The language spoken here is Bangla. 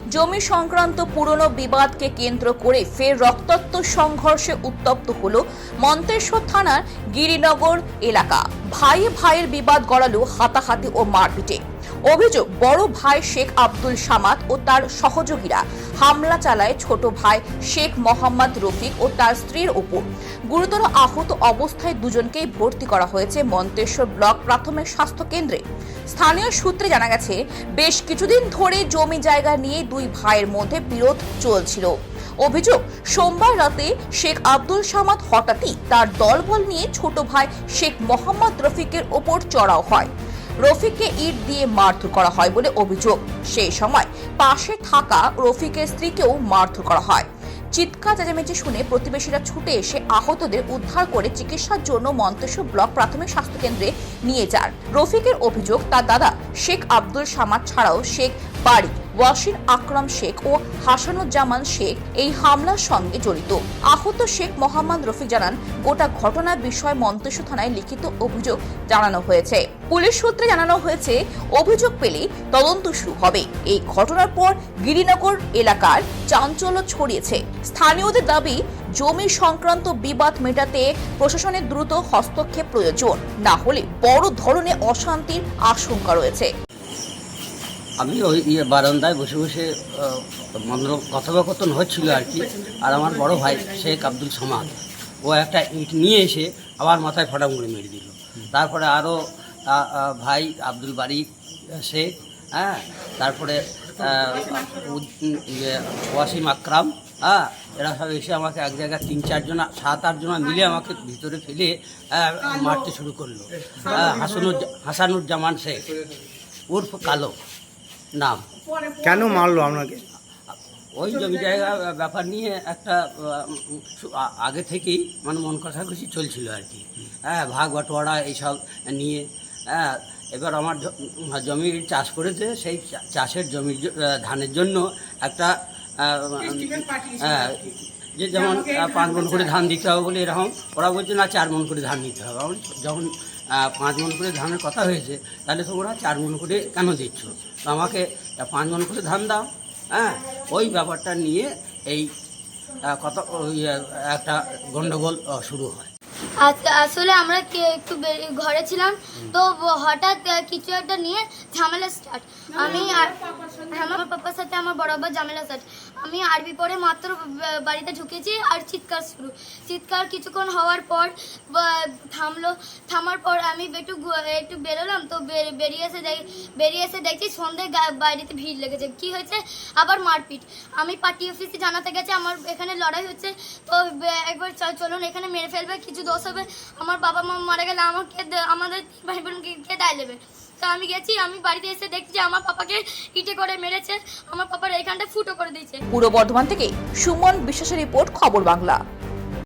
জমি সংক্রান্ত পুরনো বিবাদকে কেন্দ্র করে ফের রক্তাক্ত সংঘর্ষে উত্তপ্ত হল মন্তেশ্বর থানার গিরিনগর এলাকা। ভাই ভাইয়ের বিবাদ গড়ালো হাতাহাতি ও মারপিটে। অভিযোগ, বড় ভাই শেখ আব্দুল সামাদ ও তার সহযোগীরা হামলা চালায় ছোট ভাই শেখ মোহাম্মদ রফিক ও তার স্ত্রীর ওপর। গুরুতর আহত অবস্থায় দুজনকেই ভর্তি করা হয়েছে মন্তেশ্বর ব্লক প্রাথমিক স্বাস্থ্য কেন্দ্রে। স্থানীয় সূত্রে জানা গেছে, বেশ কিছুদিন ধরে জমি জায়গা নিয়ে দুই ভাইয়ের মধ্যে বিরোধ চলছিল। অভিযোগ, সোমবার রাতে শেখ আব্দুল সামাদ হঠাৎই তার দলবল নিয়ে ছোট ভাই শেখ মোহাম্মদ রফিকের ওপর চড়াও হয়। রফিককে ইট দিয়ে মারধর করা হয় বলে অভিযোগ। সেই সময় পাশে থাকা রফিকের স্ত্রীকেও মারধর করা হয়। চিৎকার চেঁচামেচি শুনে প্রতিবেশীরা ছুটে এসে আহতদের উদ্ধার করে চিকিৎসার জন্য মন্তেশ্বর ব্লক প্রাথমিক স্বাস্থ্য কেন্দ্রে নিয়ে যান। রফিকের অভিযোগ, তার দাদা শেখ আব্দুল সামাদ ছাড়াও শেখ বাড়ি ওয়াসির আকরাম শেখ ও হাসানুজ্জামান শেখ এই হামলার সঙ্গে জড়িত। আহত শেখ মোহাম্মদ রফিক জানান, গোটা ঘটনার বিষয়ে মন্তেশ্বর থানায় লিখিত অভিযোগ জানানো হয়েছে। পুলিশ সূত্রে জানানো হয়েছে, অভিযোগ পেলে তদন্ত শুরু হবে। এই ঘটনার পর গিরিনগর এলাকার চাঞ্চল্য ছড়িয়েছে। স্থানীয়দের দাবি, জমি সংক্রান্ত বিবাদ মেটাতে প্রশাসনের দ্রুত হস্তক্ষেপ প্রয়োজন। না হলে বড় ধরনের অশান্তির আশঙ্কা রয়েছে। আমি ওই ইয়ে বারান্দায় বসে বসে মন্দ্র কথোপকথন হচ্ছিল আর কি। আর আমার বড় ভাই শেখ আব্দুল সামাদ ও একটা ইট নিয়ে এসে আমার মাথায় ফটাম করে মেরে দিল। তারপরে আরও ভাই আব্দুল বারি শেখ হ্যাঁ তারপরে ইয়ে, ওয়াসিম আকরাম হ্যাঁ এরা সব এসে আমাকে এক জায়গায় তিন চারজন সাত আটজন মিলে আমাকে ভিতরে ফেলে আহ, মারতে শুরু করল। হ্যাঁ, হাসানুর হাসানুজ্জামান শেখ উর্ফ কালো। নাম। কেন মারলো আপনাকে? ওই জমি জায়গা ব্যাপার নিয়ে একটা আগে থেকেই মানে মন কষাকষি চলছিল আর কি। হ্যাঁ ভাগ বাটোয়ারা এইসব নিয়ে হ্যাঁ এবার আমার জমি চাষ করেছে সেই চা- চাষের জমির ধানের জন্য একটা হ্যাঁ, যে যেমন পাঁচ মন করে ধান দিতে হবে বলে এরকম ওরা বলছে না চার মন করে ধান দিতে হবে। যখন পাঁচ মন করে ধানের কথা হয়েছে, তাহলে তোমরা চার মন করে কেন দিচ্ছ? তো আমাকে পাঁচ মন করে ধান দাও হ্যাঁ? ওই ব্যাপারটা নিয়ে এই কথা একটা গণ্ডগোল শুরু হয়। আসলে আমরা একটু ঘরে ছিলাম, তো হঠাৎ কিছু একটা নিয়ে ঝামেলা স্টার্ট আমি আমার পাপার সাথে আমার বরাবর ঝামেলা স্টার্ট আমি আরবি পরে মাত্র বাড়িতে ঢুকেছি আর চিৎকার শুরু। চিৎকার কিছুক্ষণ হওয়ার পর থামলো। থামার পর আমি একটু একটু বেরোলাম, তো বেরিয়ে এসে দেখ বেরিয়ে এসে দেখছি সন্ধে বাড়িতে ভিড় লেগেছে। কি হয়েছে? আবার মারপিট। আমি পার্টি অফিসে জানাতে গেছে, আমার এখানে লড়াই হচ্ছে, তো একবার চলুন, এখানে মেরে ফেলবে, কিছু দোষ হবে, আমার বাবা মা মারা গেলে আমাকে আমাদের ভাই বোনকে দায় দেবে? তো আমি গেছি, আমি বাড়িতে এসে দেখছি যে আমার পাপাকে ইটে করে মেরেছে, আমার পাপার এইখানটা ফুটো করে দিয়েছে। পূর্ব বর্ধমান থেকে সুমন বিশ্বাসের রিপোর্ট খবর বাংলা।